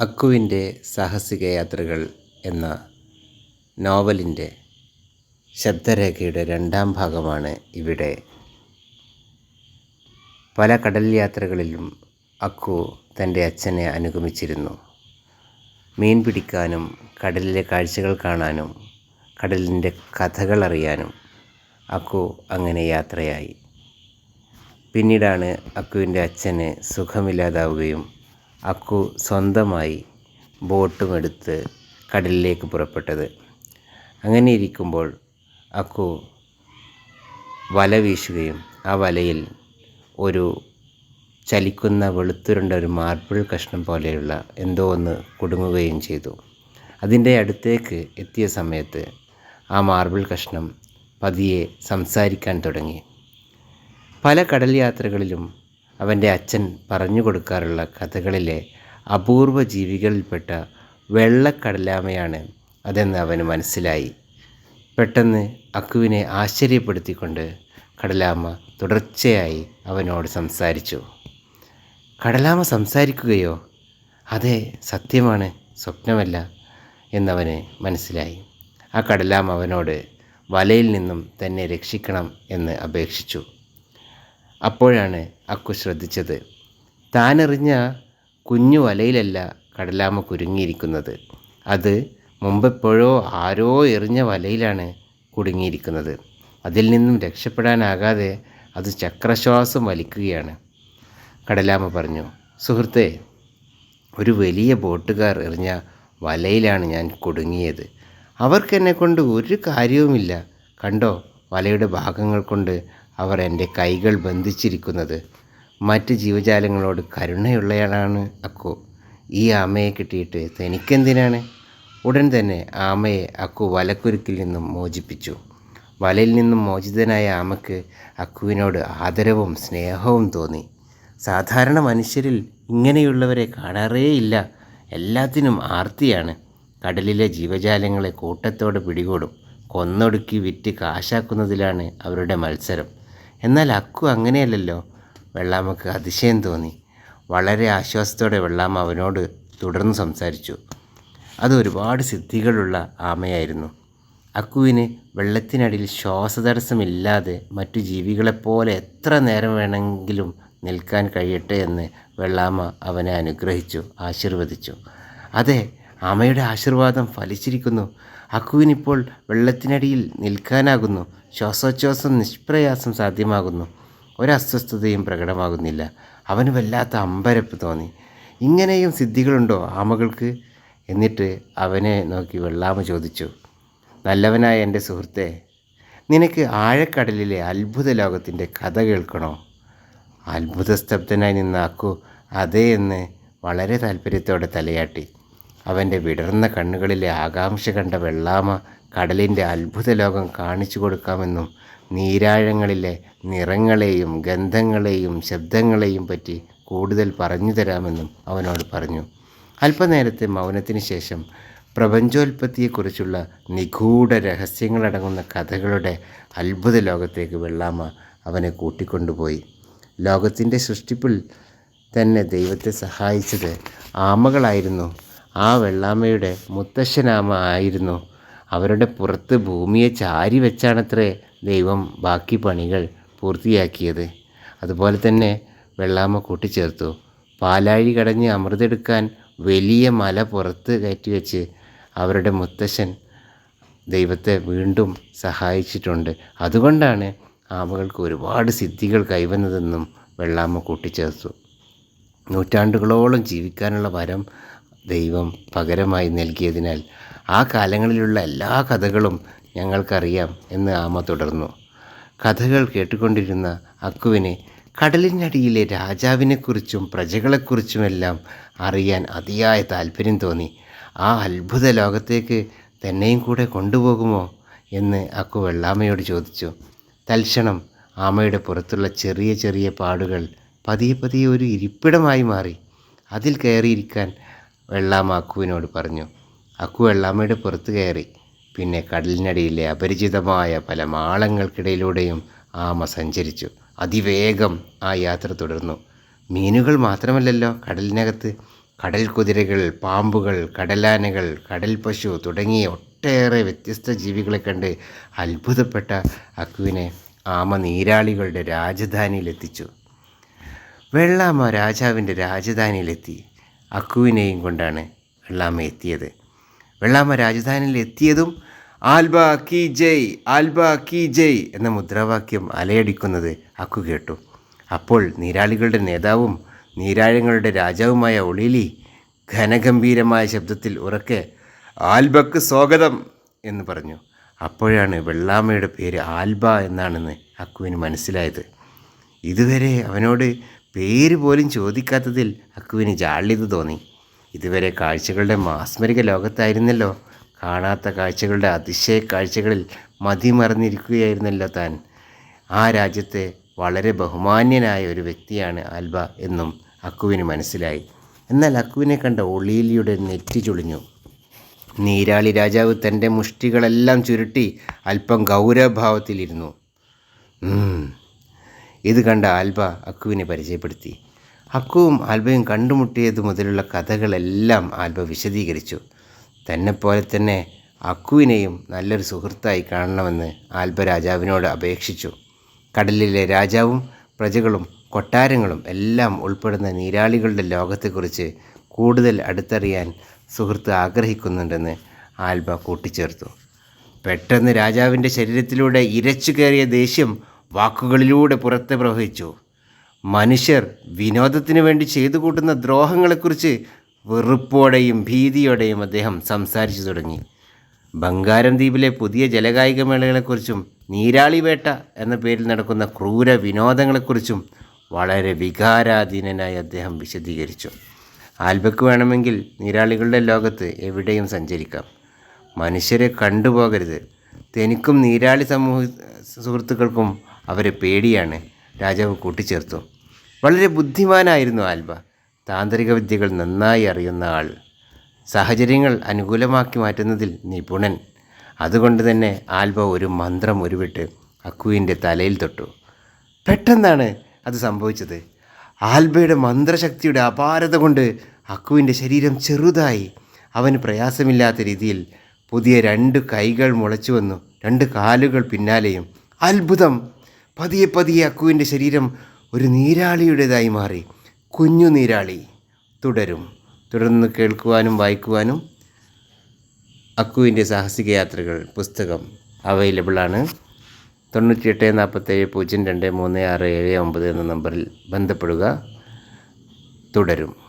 അക്കുവിന്റെ സാഹസിക യാത്രകൾ എന്ന നോവലിന്റെ ശബ്ദരേഖയുടെ രണ്ടാം ഭാഗമാണ് ഇവിടെ. പല കടൽ യാത്രകളിലും അക്കു തന്റെ അച്ഛനെ അനുഗമിച്ചിരുന്നു. മീൻ പിടിക്കാനും കടലിലെ കാഴ്ചകൾ കാണാനും കടലിന്റെ കഥകൾ അറിയാനും അക്കു അങ്ങനെ യാത്രയായി. പിന്നീടാണ് അക്കുവിന്റെ അച്ഛന് സുഖമില്ലാതാവുകയും അക്കു സ്വന്തമായി ബോട്ടുമെടുത്ത് കടലിലേക്ക് പുറപ്പെട്ടത്. അങ്ങനെ ഇരിക്കുമ്പോൾ അക്കു വല വീശുകയും ആ വലയിൽ ഒരു ചലിക്കുന്ന വെളുത്തുരുണ്ട ഒരു മാർബിൾ കഷ്ണം പോലെയുള്ള എന്തോ ഒന്ന് കുടുങ്ങുകയും ചെയ്തു. അതിന്റെ അടുത്തേക്ക് എത്തിയ സമയത്ത് ആ മാർബിൾ കഷ്ണം പതിയെ സംസാരിക്കാൻ തുടങ്ങി. പല കടൽ യാത്രകളിലും അവന്റെ അച്ഛൻ പറഞ്ഞു കൊടുക്കാറുള്ള കഥകളിലെ അപൂർവ ജീവികളിൽപ്പെട്ട വെള്ളക്കടലാമയാണ് അതെന്ന് അവന് മനസ്സിലായി. പെട്ടെന്ന് അക്കുവിനെ ആശ്ചര്യപ്പെടുത്തിക്കൊണ്ട് കടലാമ തുടർച്ചയായി അവനോട് സംസാരിച്ചു. കടലാമ സംസാരിക്കുകയോ? അതെ സത്യമാണ് സ്വപ്നമല്ല എന്നവന് മനസ്സിലായി. ആ കടലാമ അവനോട് വലയിൽ നിന്നും തന്നെ രക്ഷിക്കണം എന്ന് അപേക്ഷിച്ചു. അപ്പോഴാണ് അക്കു ശ്രദ്ധിച്ചത്. താനെറിഞ്ഞ കുഞ്ഞു വലയിലല്ല കടലാമ കുരുങ്ങിയിരിക്കുന്നത്. അത് മുമ്പെപ്പോഴോ ആരോ എറിഞ്ഞ വലയിലാണ് കുടുങ്ങിയിരിക്കുന്നത്. അതിൽ നിന്നും രക്ഷപ്പെടാനാകാതെ അത് ചക്രശ്വാസം വലിക്കുകയാണ്. കടലാമ പറഞ്ഞു സുഹൃത്തെ ഒരു വലിയ ബോട്ടുകാർ എറിഞ്ഞ വലയിലാണ് ഞാൻ കുടുങ്ങിയത്. അവർക്കെന്നെ കൊണ്ട് ഒരു കാര്യവുമില്ല. കണ്ടോ വലയുടെ ഭാഗങ്ങൾ കൊണ്ട് അവർ എന്റെ കൈകൾ ബന്ധിച്ചിരിക്കുന്നത്. മറ്റ് ജീവജാലങ്ങളോട് കരുണയുള്ളയാളാണ് അക്കു. ഈ ആമയെ കിട്ടിയിട്ട് തനിക്കെന്തിനാണ്? ഉടൻ തന്നെ ആമയെ അക്കു വലക്കുരുക്കിൽ നിന്നും മോചിപ്പിച്ചു. വലയിൽ നിന്നും മോചിതനായ ആമയ്ക്ക് അക്കുവിനോട് ആദരവും സ്നേഹവും തോന്നി. സാധാരണ മനുഷ്യരിൽ ഇങ്ങനെയുള്ളവരെ കാണാറേയില്ല. എല്ലാത്തിനും ആർത്തിയാണ്. കടലിലെ ജീവജാലങ്ങളെ കൂട്ടത്തോടെ പിടികൂടും. കൊന്നൊടുക്കി വിറ്റ് കാശാക്കുന്നതിലാണ് അവരുടെ മത്സരം. എന്നാൽ അക്കു അങ്ങനെയല്ലല്ലോ. വെള്ളാമക്ക് അതിശയം തോന്നി. വളരെ ആശ്വാസത്തോടെ വെള്ളാമ അവനോട് തുടർന്ന് സംസാരിച്ചു. അത് ഒരുപാട് സിദ്ധികളുള്ള ആമയായിരുന്നു. അക്കുവിന് വെള്ളത്തിനടിയിൽ ശ്വാസതടസ്സമില്ലാതെ മറ്റു ജീവികളെപ്പോലെ എത്ര നേരം വേണമെങ്കിലും നിൽക്കാൻ കഴിയട്ടെ എന്ന് വെള്ളാമ്മ അവനെ അനുഗ്രഹിച്ചു ആശീർവദിച്ചു. അതെ ആമയുടെ ആശീർവാദം ഫലിച്ചിരിക്കുന്നു. അക്കുവിനിപ്പോൾ വെള്ളത്തിനടിയിൽ നിൽക്കാനാകുന്നു. ശ്വാസോച്ഛ്വാസം നിഷ്പ്രയാസം സാധ്യമാകുന്നു. ഒരസ്വസ്ഥതയും പ്രകടമാകുന്നില്ല. അവന് വല്ലാത്ത അമ്പരപ്പ് തോന്നി. ഇങ്ങനെയും സിദ്ധികളുണ്ടോ ആമകൾക്ക്? എന്നിട്ട് അവനെ നോക്കി വെള്ളാമ ചോദിച്ചു. നല്ലവനായ എന്റെ സുഹൃത്തെ നിനക്ക് ആഴക്കടലിലെ അത്ഭുത ലോകത്തിന്റെ കഥ കേൾക്കണോ? അത്ഭുതസ്തബ്ധനായി നിന്ന അക്കു അതേ എന്ന് വളരെ താല്പര്യത്തോടെ തലയാട്ടി. അവന്റെ വിടർന്ന കണ്ണുകളിലെ ആകാംക്ഷ കണ്ട വെള്ളാമ കടലിന്റെ അത്ഭുത ലോകം കാണിച്ചു കൊടുക്കാമെന്നും നീരാഴങ്ങളിലെ നിറങ്ങളെയും ഗന്ധങ്ങളെയും ശബ്ദങ്ങളെയും പറ്റി കൂടുതൽ പറഞ്ഞു തരാമെന്നും അവനോട് പറഞ്ഞു. അല്പനേരത്തെ മൗനത്തിന് ശേഷം പ്രപഞ്ചോൽപ്പത്തിയെക്കുറിച്ചുള്ള നിഗൂഢ രഹസ്യങ്ങളടങ്ങുന്ന കഥകളുടെ അത്ഭുത ലോകത്തേക്ക് വെള്ളാമ അവനെ കൂട്ടിക്കൊണ്ടുപോയി. ലോകത്തിന്റെ സൃഷ്ടിപ്പിൽ തന്നെ ദൈവത്തെ സഹായിച്ചത് ആമകളായിരുന്നു ആ വെള്ളാമ്മയുടെ മുത്തശ്ശനാമ ആയിരുന്നു. അവരുടെ പുറത്ത് ഭൂമിയെ ചാരി വെച്ചാണത്രേ ദൈവം ബാക്കി പണികൾ പൂർത്തിയാക്കിയത്. അതുപോലെ തന്നെ വെള്ളാമ്മ കൂട്ടിച്ചേർത്തു. പാലാഴി കടഞ്ഞ് അമൃതെടുക്കാൻ വലിയ മല പുറത്ത് കയറ്റി വെച്ച് അവരുടെ മുത്തശ്ശൻ ദൈവത്തെ വീണ്ടും സഹായിച്ചിട്ടുണ്ട്. അതുകൊണ്ടാണ് ആമകൾക്ക് ഒരുപാട് സിദ്ധികൾ കൈവന്നതെന്നും വെള്ളാമ്മ കൂട്ടിച്ചേർത്തു. നൂറ്റാണ്ടുകളോളം ജീവിക്കാനുള്ള വരം ദൈവം പകരമായി നൽകിയതിനാൽ ആ കാലങ്ങളിലുള്ള എല്ലാ കഥകളും ഞങ്ങൾക്കറിയാം എന്ന് ആമ തുടർന്നു. കഥകൾ കേട്ടുകൊണ്ടിരുന്ന അക്കുവിന് കടലിനടിയിലെ രാജാവിനെക്കുറിച്ചും പ്രജകളെക്കുറിച്ചുമെല്ലാം അറിയാൻ അതിയായ താല്പര്യം തോന്നി. ആ അത്ഭുത ലോകത്തേക്ക് തന്നെയും കൂടെ കൊണ്ടുപോകുമോ എന്ന് അക്കു വെള്ളാമയോട് ചോദിച്ചു. തൽക്ഷണം ആമയുടെ പുറത്തുള്ള ചെറിയ ചെറിയ പാടുകൾ പതിയെ പതിയെ ഒരു ഇരിപ്പിടമായി മാറി. അതിൽ കയറിയിരിക്കാൻ വെള്ളാമ അക്കുവിനോട് പറഞ്ഞു അക്കു വെള്ളാമയുടെ പുറത്ത് കയറി. പിന്നെ കടലിനടിയിലെ അപരിചിതമായ പല മാളങ്ങൾക്കിടയിലൂടെയും ആമ സഞ്ചരിച്ചു. അതിവേഗം ആ യാത്ര തുടർന്നു. മീനുകൾ മാത്രമല്ലല്ലോ കടലിനകത്ത്. കടൽ കുതിരകൾ പാമ്പുകൾ കടലാനകൾ കടൽ പശു തുടങ്ങിയ ഒട്ടേറെ വ്യത്യസ്ത ജീവികളെ കണ്ട് അത്ഭുതപ്പെട്ട അക്കുവിനെ ആമ നീരാളികളുടെ രാജധാനിയിലെത്തിച്ചു. വെള്ളാമ രാജാവിന്റെ രാജധാനിയിലെത്തി. അക്കുവിനെയും കൊണ്ടാണ് വെള്ളാമ എത്തിയത്. വെള്ളാമ രാജധാനിയിൽ എത്തിയതും ആൽബ കി ജയ് ആൽബ കി ജയ് എന്ന മുദ്രാവാക്യം അലയടിക്കുന്നത് അക്കു കേട്ടു. അപ്പോൾ നീരാളികളുടെ നേതാവും നീരാഴങ്ങളുടെ രാജാവുമായ ഒളിലി ഘനഗംഭീരമായ ശബ്ദത്തിൽ ഉറക്കെ ആൽബക്ക് സ്വാഗതം എന്ന് പറഞ്ഞു. അപ്പോഴാണ് വെള്ളാമയുടെ പേര് ആൽബ എന്നാണെന്ന് അക്കുവിന് മനസ്സിലായത്. ഇതുവരെ അവനോട് പേര് പോലും ചോദിക്കാത്തതിൽ അക്കുവിന് ജാള്യത തോന്നി. ഇതുവരെ കാഴ്ചകളുടെ മാസ്മരിക ലോകത്തായിരുന്നല്ലോ. കാണാത്ത കാഴ്ചകളുടെ അതിശയ കാഴ്ചകളിൽ മതിമറന്നിരിക്കുകയായിരുന്നല്ലോ താൻ. ആ രാജ്യത്തെ വളരെ ബഹുമാന്യനായ ഒരു വ്യക്തിയാണ് ആൽബ എന്നും അക്കുവിന് മനസ്സിലായി. എന്നാൽ അക്കുവിനെ കണ്ട ഒളിയിലിയുടെ നെറ്റി ചുളിഞ്ഞു. നീരാളി രാജാവ് തന്റെ മുഷ്ടികളെല്ലാം ചുരുട്ടി അല്പം ഗൗരവഭാവത്തിലിരുന്നു. ഇത് കണ്ട ആൽബ അക്കുവിനെ പരിചയപ്പെടുത്തി. അക്കുവും ആൽബയും കണ്ടുമുട്ടിയത് മുതലുള്ള കഥകളെല്ലാം ആൽബ വിശദീകരിച്ചു. തന്നെപ്പോലെ തന്നെ അക്കുവിനെയും നല്ലൊരു സുഹൃത്തായി കാണണമെന്ന് ആൽബ രാജാവിനോട് അപേക്ഷിച്ചു. കടലിലെ രാജാവും പ്രജകളും കൊട്ടാരങ്ങളും എല്ലാം ഉൾപ്പെടുന്ന നീരാളികളുടെ ലോകത്തെക്കുറിച്ച് കൂടുതൽ അടുത്തറിയാൻ സുഹൃത്ത് ആഗ്രഹിക്കുന്നുണ്ടെന്ന് ആൽബ കൂട്ടിച്ചേർത്തു. പെട്ടെന്ന് രാജാവിന്റെ ശരീരത്തിലൂടെ ഇരച്ചു കയറിയ ദേഷ്യം വാക്കുകളിലൂടെ പുറത്തെ പ്രവഹിച്ചു. മനുഷ്യർ വിനോദത്തിനു വേണ്ടി ചെയ്തു കൂട്ടുന്ന ദ്രോഹങ്ങളെക്കുറിച്ച് വെറുപ്പോടെയും ഭീതിയോടെയും അദ്ദേഹം സംസാരിച്ചു തുടങ്ങി. ബംഗാരം ദ്വീപിലെ പുതിയ ജലകായിക മേളകളെക്കുറിച്ചും നീരാളി വേട്ട എന്ന പേരിൽ നടക്കുന്ന ക്രൂര വിനോദങ്ങളെക്കുറിച്ചും വളരെ വികാരാധീനനായി അദ്ദേഹം വിശദീകരിച്ചു. ആൽബക്ക് വേണമെങ്കിൽ നീരാളികളുടെ ലോകത്ത് എവിടെയും സഞ്ചരിക്കാം. മനുഷ്യരെ കണ്ടുപോകരുത്. തനിക്കും നീരാളി സമൂഹ സുഹൃത്തുക്കൾക്കും അവരെ പേടിയാണ് രാജാവ് കൂട്ടിച്ചേർത്തു. വളരെ ബുദ്ധിമാനായിരുന്നു ആൽബ. താന്ത്രിക വിദ്യകൾ നന്നായി അറിയുന്ന ആൾ. സാഹചര്യങ്ങൾ അനുകൂലമാക്കി മാറ്റുന്നതിൽ നിപുണൻ. അതുകൊണ്ട് തന്നെ ആൽബ ഒരു മന്ത്രം ഉരുവിട്ട് അക്കുവിന്റെ തലയിൽ തൊട്ടു. പെട്ടെന്നാണ് അത് സംഭവിച്ചത്. ആൽബയുടെ മന്ത്രശക്തിയുടെ അപാരത കൊണ്ട് അക്കുവിന്റെ ശരീരം ചെറുതായി. അവന് പ്രയാസമില്ലാത്ത രീതിയിൽ പുതിയ രണ്ട് കൈകൾ മുളച്ചു വന്നു. രണ്ട് കാലുകൾ പിന്നാലെയും. അത്ഭുതം! പതിയെ പതിയെ അക്കുവിന്റെ ശരീരം ഒരു നീരാളിയുടേതായി മാറി. കുഞ്ഞു നീരാളി തുടരും. തുടർന്ന് കേൾക്കുവാനും വായിക്കുവാനും അക്കുവിന്റെ സാഹസിക യാത്രകൾ പുസ്തകം അവൈലബിളാണ്. തൊണ്ണൂറ്റിയെട്ട് നാൽപ്പത്തേഴ് പൂജ്യം രണ്ട് മൂന്ന് ആറ് ഏഴ് ഒമ്പത് എന്ന നമ്പറിൽ ബന്ധപ്പെടുക. തുടരും.